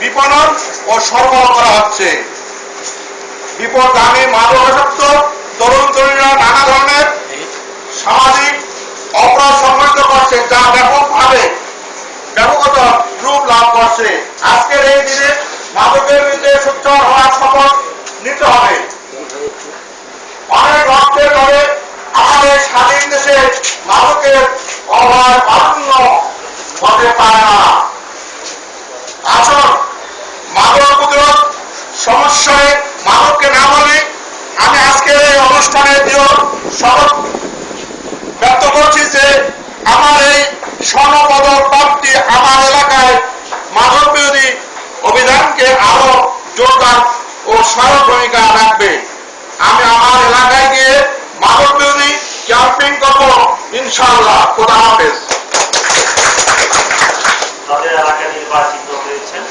বিপণন ও সরবরাহ করা হচ্ছে। বিপদগামী মাদকাসক্ত, তরুণ তরুণীরা নানা ধরনের সামাজিক অপরাধ সংগঠিত করছে যা ব্যাপকভাবে, ব্যাপকত রূপ লাভ করছে। আজকের এই দিনে মাদকের বিরুদ্ধে সোচ্চার হওয়ার শপথ নিতে হবে। অনেক রক্তের ধরে আমাদের স্বাধীন দেশে মাদকের অভাব অন্য হতে পারে না। অনুষ্ঠানে দৃঢ় শপথ ব্যক্ত করছি যে আমার এই স্বর্ণপদক প্রাপ্তি আমার এলাকায় মাদক বিরোধী অভিযানকে আরও জোরদার ও সহায়ক ভূমিকা রাখবে। আমি আমার এলাকায় গিয়ে মাদক বিরোধী ক্যাম্পিং করব, ইনশাআল্লাহ। খোদা হাফেজ। তাদের এলাকায় নির্বাচিত হয়েছেন।